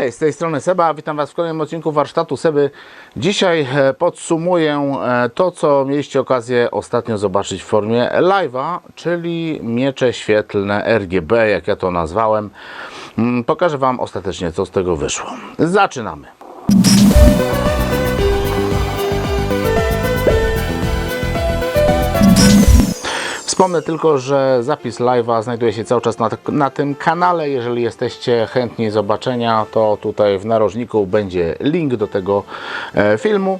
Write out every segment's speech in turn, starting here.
Cześć, z tej strony Seba, witam Was w kolejnym odcinku warsztatu Seby. Dzisiaj e, podsumuję e, to, co mieliście okazję ostatnio zobaczyć w formie live'a, czyli miecze świetlne RGB, jak ja to nazwałem. Mm, Pokażę Wam ostatecznie, co z tego wyszło. Zaczynamy. Wspomnę tylko, że zapis live'a znajduje się cały czas na, na tym kanale. Jeżeli jesteście chętni zobaczenia, to tutaj w narożniku będzie link do tego e, filmu.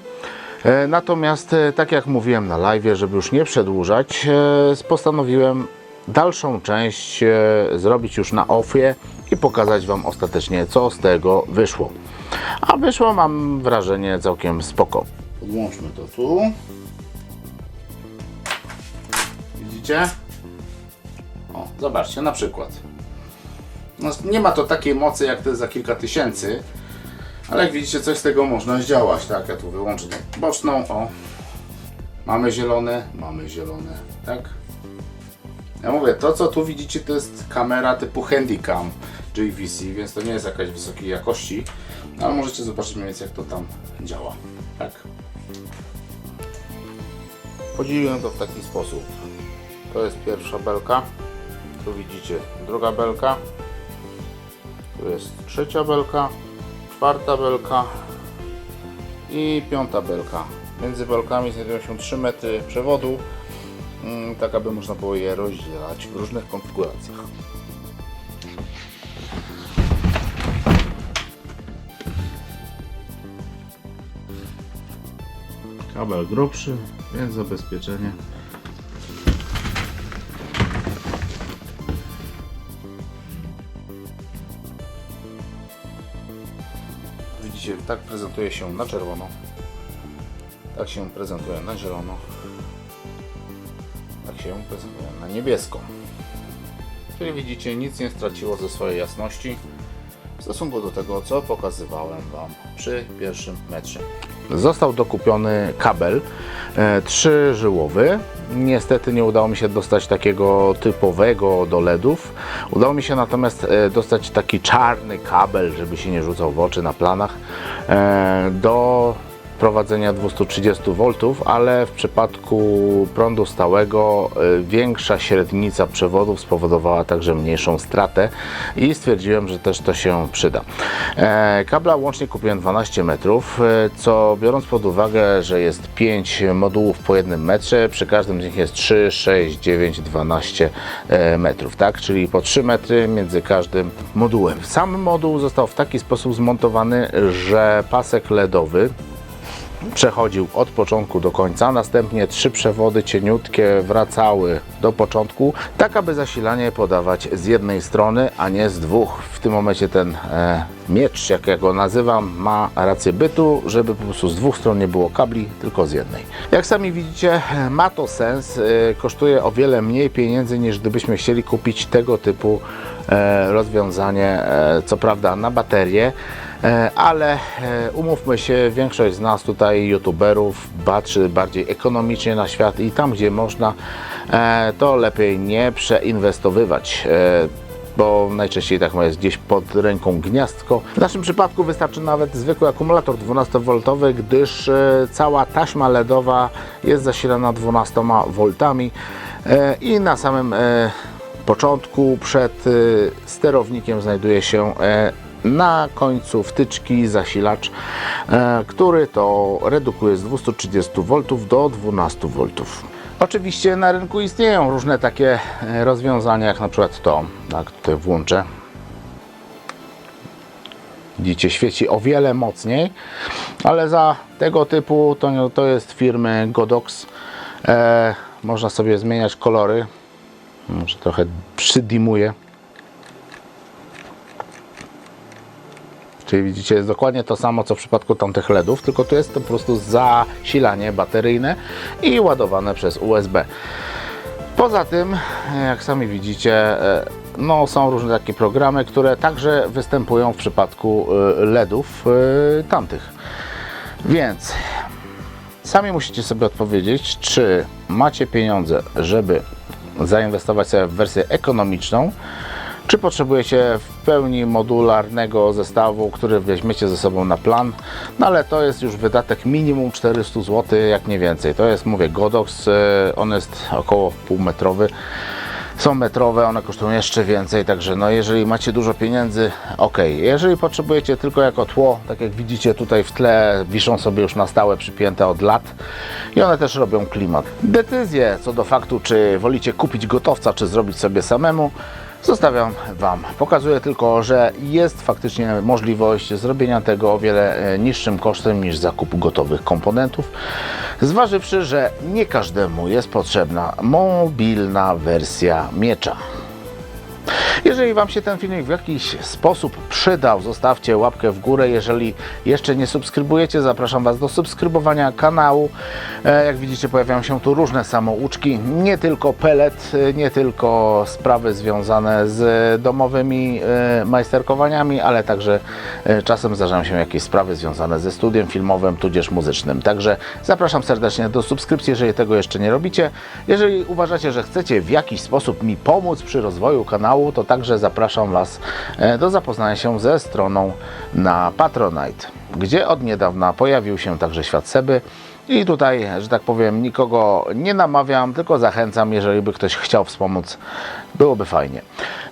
E, Natomiast, e, tak jak mówiłem na live, żeby już nie przedłużać, e, postanowiłem dalszą część e, zrobić już na offie i pokazać Wam ostatecznie, co z tego wyszło. A wyszło, mam wrażenie, całkiem spoko. Podłączmy to tu. Widzicie? O, zobaczcie, na przykład. No, nie ma to takiej mocy jak te za kilka tysięcy, ale jak widzicie, coś z tego można zdziałać. Tak, ja tu wyłączę boczną. O, mamy zielone, mamy zielone, tak? Ja mówię, to co tu widzicie, to jest kamera typu Handycam JVC, więc to nie jest jakaś wysokiej jakości, ale możecie zobaczyć mniej więcej jak to tam działa. Tak. Podzieliłem to w taki sposób. To jest pierwsza belka. Tu widzicie druga belka. Tu jest trzecia belka, czwarta belka i piąta belka. Między belkami znajdują się 3 metry przewodu, mm, tak aby można było je rozdzielać w różnych konfiguracjach. Kabel grubszy, więc zabezpieczenie Widzicie, tak prezentuje się na czerwono. Tak się prezentuje na zielono. Tak się prezentuje na niebiesko. Czyli widzicie, nic nie straciło ze swojej jasności w stosunku do tego, co pokazywałem Wam przy pierwszym metrze. Został dokupiony kabel e, trzyżyłowy. Niestety nie udało mi się dostać takiego typowego do LEDów. Udało mi się natomiast e, dostać taki czarny kabel, żeby się nie rzucał w oczy na planach, e, do prowadzenia 230 V, ale w przypadku prądu stałego y, większa średnica przewodów spowodowała także mniejszą stratę i stwierdziłem, że też to się przyda. E, kabla łącznie kupiłem 12 metrów, e, co biorąc pod uwagę, że jest 5 modułów po jednym metrze, przy każdym z nich jest 3, 6, 9, 12 e, metrów, tak? Czyli po 3 metry między każdym modułem. Sam moduł został w taki sposób zmontowany, że pasek LEDowy przechodził od początku do końca, następnie trzy przewody cieniutkie wracały do początku, tak aby zasilanie podawać z jednej strony, a nie z dwóch. W tym momencie ten e, miecz, jak ja go nazywam, ma rację bytu, żeby po prostu z dwóch stron nie było kabli, tylko z jednej. Jak sami widzicie, ma to sens, e, kosztuje o wiele mniej pieniędzy niż gdybyśmy chcieli kupić tego typu e, rozwiązanie, e, co prawda na baterię, ale e, umówmy się, większość z nas tutaj, youtuberów, patrzy bardziej ekonomicznie na świat i tam, gdzie można, e, to lepiej nie przeinwestowywać. e, Bo najczęściej tak jest gdzieś pod ręką gniazdko. W naszym przypadku wystarczy nawet zwykły akumulator 12V, gdyż e, cała taśma LEDowa jest zasilana 12 V e, i na samym e, początku przed e, sterownikiem znajduje się e, na końcu wtyczki zasilacz, e, który to redukuje z 230 V do 12 V. Oczywiście na rynku istnieją różne takie e, rozwiązania, jak na przykład to, tak tutaj włączę. Widzicie, świeci o wiele mocniej, ale za tego typu to, to jest firmy Godox. E, można sobie zmieniać kolory. Może trochę przydimuję. Czyli widzicie, jest dokładnie to samo, co w przypadku tamtych LEDów, tylko tu jest to po prostu zasilanie bateryjne i ładowane przez USB. Poza tym, jak sami widzicie, e, no, są różne takie programy, które także występują w przypadku e, LEDów e, tamtych. Więc sami musicie sobie odpowiedzieć, czy macie pieniądze, żeby zainwestować sobie w wersję ekonomiczną, Czy potrzebujecie w pełni modularnego zestawu, który weźmiecie ze sobą na plan? No ale to jest już wydatek minimum 400 zł, jak nie więcej. To jest, mówię, Godox, e, on jest około półmetrowy. Są metrowe, one kosztują jeszcze więcej, także no jeżeli macie dużo pieniędzy, ok. Jeżeli potrzebujecie tylko jako tło, tak jak widzicie tutaj w tle, wiszą sobie już na stałe przypięte od lat i one też robią klimat. Decyzję co do faktu, czy wolicie kupić gotowca, czy zrobić sobie samemu, Zostawiam Wam. Pokazuję tylko, że jest faktycznie możliwość zrobienia tego o wiele e, niższym kosztem niż zakup gotowych komponentów. Zważywszy, że nie każdemu jest potrzebna mobilna wersja miecza. Jeżeli Wam się ten filmik w jakiś sposób przydał, zostawcie łapkę w górę. Jeżeli jeszcze nie subskrybujecie, zapraszam Was do subskrybowania kanału. E, Jak widzicie, pojawiają się tu różne samouczki, nie tylko pelet, e, nie tylko sprawy związane z domowymi e, majsterkowaniami, ale także czasem zdarzają się jakieś sprawy związane ze studiem filmowym, tudzież muzycznym. Także zapraszam serdecznie do subskrypcji, jeżeli tego jeszcze nie robicie. Jeżeli uważacie, że chcecie w jakiś sposób mi pomóc przy rozwoju kanału, to także zapraszam Was e, do zapoznania się ze stroną na Patronite, gdzie od niedawna pojawił się także świat Seby. I tutaj, że tak powiem, nikogo nie namawiam, tylko zachęcam, jeżeli by ktoś chciał wspomóc, byłoby fajnie.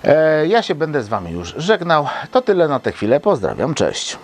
E, ja się będę z Wami już żegnał. To tyle na tę chwilę. Pozdrawiam, cześć.